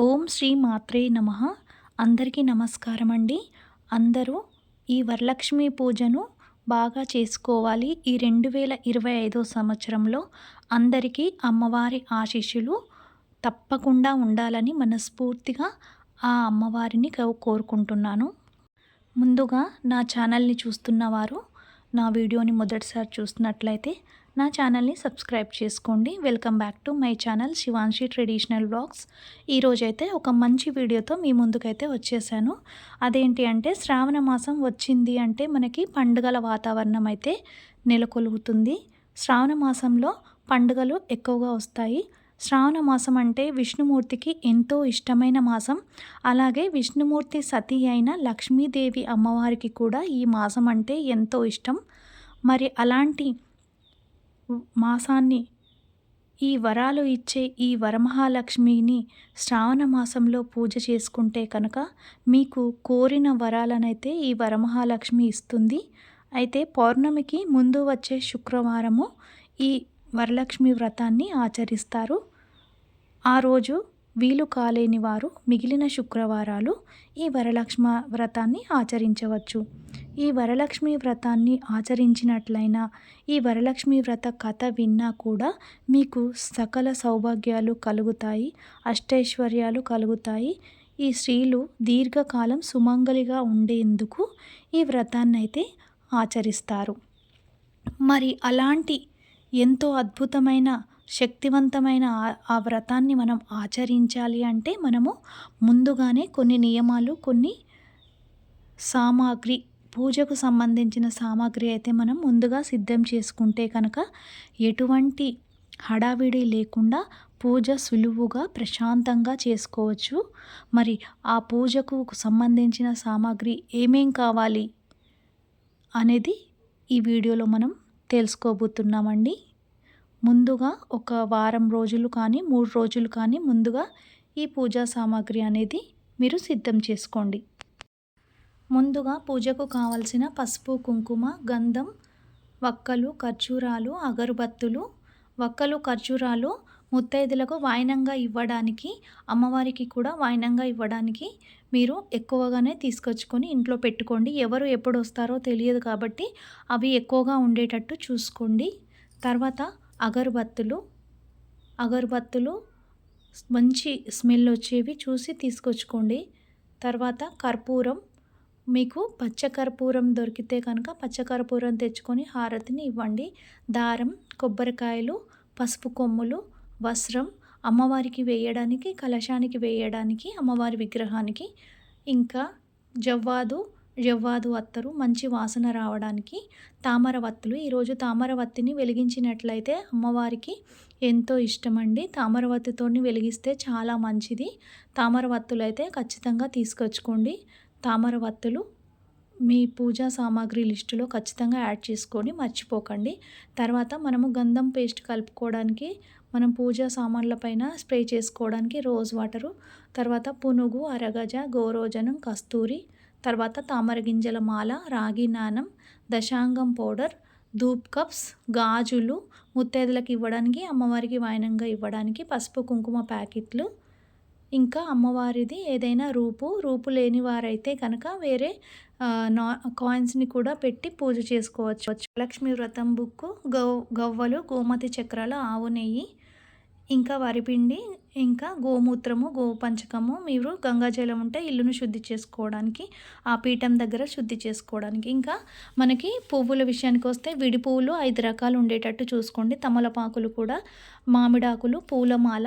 ఓం శ్రీ మాత్రే నమ. అందరికీ నమస్కారం అండి అందరూ ఈ వరలక్ష్మి పూజను బాగా చేసుకోవాలి. ఈ రెండు వేల ఇరవై ఐదో సంవత్సరంలో అందరికీ అమ్మవారి ఆశీస్సులు తప్పకుండా ఉండాలని మనస్ఫూర్తిగా ఆ అమ్మవారిని కోరుకుంటున్నాను. ముందుగా నా ఛానల్ని చూస్తున్న వారు నా వీడియోని మొదటిసారి చూస్తున్నట్లయితే నా ఛానల్ని సబ్స్క్రైబ్ చేసుకోండి. Welcome back to my channel Shivanshi traditional blogs ఈరోజైతే ఒక మంచి వీడియోతో మీ ముందుకైతే వచ్చేసాను. అదేంటి అంటే శ్రావణ మాసం వచ్చింది అంటే మనకి పండుగల వాతావరణం అయితే నెలకొలుగుతుంది. శ్రావణ మాసంలో పండుగలు ఎక్కువగా వస్తాయి. శ్రావణ మాసం అంటే విష్ణుమూర్తికి ఎంతో ఇష్టమైన మాసం. అలాగే విష్ణుమూర్తి సతీ అయిన లక్ష్మీదేవి అమ్మవారికి కూడా ఈ మాసం అంటే ఎంతో ఇష్టం. మరి అలాంటి మాసాన్ని ఈ వరాలు ఇచ్చే ఈ వరమహాలక్ష్మిని శ్రావణ మాసంలో పూజ చేసుకుంటే కనుక మీకు కోరిన వరాలనైతే ఈ వరమహాలక్ష్మి ఇస్తుంది. అయితే పౌర్ణమికి ముందు వచ్చే శుక్రవారము ఈ వరలక్ష్మి వ్రతాన్ని ఆచరిస్తారు. ఆ రోజు వీలు కాలేని వారు మిగిలిన శుక్రవారాలు ఈ వరలక్ష్మ వ్రతాన్ని ఆచరించవచ్చు. ఈ వరలక్ష్మి వ్రతాన్ని ఆచరించినట్లయినా ఈ వరలక్ష్మి వ్రత కథ విన్నా కూడా మీకు సకల సౌభాగ్యాలు కలుగుతాయి అష్టైశ్వర్యాలు కలుగుతాయి. ఈ స్త్రీలు దీర్ఘకాలం సుమంగలిగా ఉండేందుకు ఈ వ్రతాన్ని అయితే ఆచరిస్తారు. మరి అలాంటి ఎంతో అద్భుతమైన శక్తివంతమైన ఆ వ్రతాన్ని మనం ఆచరించాలి అంటే మనము ముందుగానే కొన్ని నియమాలు కొన్ని సామాగ్రి పూజకు సంబంధించిన సామాగ్రి అయితే మనం ముందుగా సిద్ధం చేసుకుంటే కనుక ఎటువంటి హడావిడి లేకుండా పూజ సులువుగా ప్రశాంతంగా చేసుకోవచ్చు. మరి ఆ పూజకు సంబంధించిన సామాగ్రి ఏమేం కావాలి అనేది ఈ వీడియోలో మనం తెలుసుకోబోతున్నామండి. ముందుగా ఒక వారం రోజులు కానీ మూడు రోజులు కానీ ముందుగా ఈ పూజా సామాగ్రి అనేది మీరు సిద్ధం చేసుకోండి. ముందుగా పూజకు కావలసిన పసుపు కుంకుమ గంధం వక్కలు ఖర్జూరాలు అగరుబత్తులు వక్కలు ఖర్జూరాలు ముత్తైదులకు వాయినంగా ఇవ్వడానికి అమ్మవారికి కూడా వాయినంగా ఇవ్వడానికి మీరు ఎక్కువగానే తీసుకొచ్చుకొని ఇంట్లో పెట్టుకోండి. ఎవరు ఎప్పుడు వస్తారో తెలియదు కాబట్టి అవి ఎక్కువగా ఉండేటట్టు చూసుకోండి. తర్వాత అగరుబత్తులు అగరుబత్తులు మంచి స్మెల్ వచ్చేవి చూసి తీసుకొచ్చుకోండి. తర్వాత కర్పూరం. మీకు పచ్చకర్పూరం దొరికితే కనుక పచ్చకర్పూరం తెచ్చుకొని హారతిని ఇవ్వండి. దారం కొబ్బరికాయలు పసుపు కొమ్ములు వస్త్రం అమ్మవారికి వేయడానికి కలశానికి వేయడానికి అమ్మవారి విగ్రహానికి. ఇంకా జవ్వాదు జవ్వాదు అత్తరు. మంచి వాసన రావడానికి తామర వత్తులు. ఈరోజు తామర వత్తిని వెలిగించినట్లయితే అమ్మవారికి ఎంతో ఇష్టమండి. తామర వత్తితో వెలిగిస్తే చాలా మంచిది. తామర వత్తులు అయితే ఖచ్చితంగా తీసుకొచ్చుకోండి. తామర వత్తులు మీ పూజా సామాగ్రి లిస్టులో ఖచ్చితంగా యాడ్ చేసుకొని మర్చిపోకండి. తర్వాత మనము గంధం పేస్ట్ కలుపుకోవడానికి మనం పూజా సామాన్ల పైన స్ప్రే చేసుకోవడానికి రోజ్ వాటరు తర్వాత పునుగు అరగజ గోరోజనం కస్తూరి తర్వాత తామర గింజల మాల రాగి నానం దశాంగం పౌడర్ ధూప్ కప్స్ గాజులు ముత్తైదులకు ఇవ్వడానికి అమ్మవారికి వాయనంగా ఇవ్వడానికి పసుపు కుంకుమ ప్యాకెట్లు. ఇంకా అమ్మవారిది ఏదైనా రూపు రూపు లేని వారైతే కనుక వేరే నా కాయిన్స్ని కూడా పెట్టి పూజ చేసుకోవచ్చు. లక్ష్మీ వ్రతం బుక్కు గవ్ గవ్వలు గోమతి చక్రాలు ఆవు నెయ్యి ఇంకా వరిపిండి ఇంకా గోమూత్రము గోపంచకము మీరు గంగాజలం ఉంటే ఇల్లును శుద్ధి చేసుకోవడానికి ఆ పీఠం దగ్గర శుద్ధి చేసుకోవడానికి. ఇంకా మనకి పువ్వుల విషయానికి వస్తే విడి పువ్వులు ఐదు రకాలు ఉండేటట్టు చూసుకోండి. తమలపాకులు కూడా మామిడాకులు పూలమాల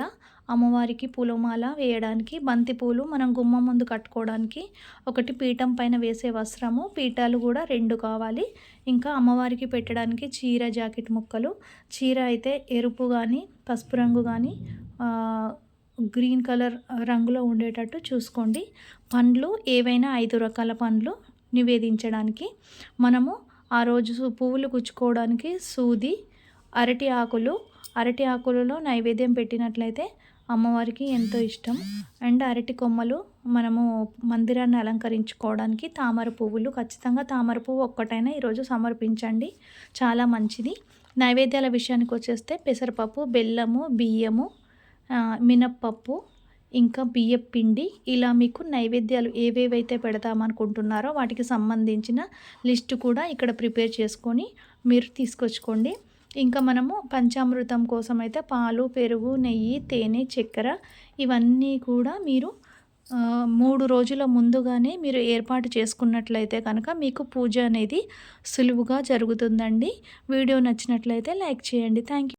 అమ్మవారికి పూలమాల వేయడానికి బంతిపూలు మనం గుమ్మం ముందు కట్టుకోవడానికి ఒకటి పీఠం పైన వేసే వస్త్రము పీఠాలు కూడా రెండు కావాలి. ఇంకా అమ్మవారికి పెట్టడానికి చీర జాకెట్ ముక్కలు. చీర అయితే ఎరుపు కానీ పసుపు రంగు కానీ గ్రీన్ కలర్ రంగులో ఉండేటట్టు చూసుకోండి. పండ్లు ఏవైనా ఐదు రకాల పండ్లు నివేదించడానికి. మనము ఆ రోజు పువ్వులు గుచ్చుకోవడానికి సూది అరటి ఆకులు. అరటి ఆకులలో నైవేద్యం పెట్టినట్లయితే అమ్మవారికి ఎంతో ఇష్టం. అండ్ అరటి కొమ్మలు మనము మందిరాన్ని అలంకరించుకోవడానికి తామర పువ్వులు ఖచ్చితంగా తామర పువ్వు ఒక్కటైనా ఈరోజు సమర్పించండి. చాలా మంచిది. నైవేద్యాల విషయానికి వచ్చేస్తే పెసరపప్పు బెల్లము బియ్యము మినప్పప్పు ఇంకా బియ్యం పిండి ఇలా మీకు నైవేద్యాలు ఏవేవైతే పెడతామనుకుంటున్నారో వాటికి సంబంధించిన లిస్టు కూడా ఇక్కడ ప్రిపేర్ చేసుకొని మీరు తీసుకొచ్చుకోండి. ఇంకా మనము పంచామృతం కోసం అయితే పాలు పెరుగు నెయ్యి తేనె చక్కెర ఇవన్నీ కూడా మీరు మూడు రోజుల ముందుగానే మీరు ఏర్పాటు చేసుకున్నట్లయితే కనుక మీకు పూజ అనేది సులువుగా జరుగుతుందండి. వీడియో నచ్చినట్లయితే లైక్ చేయండి. Thank you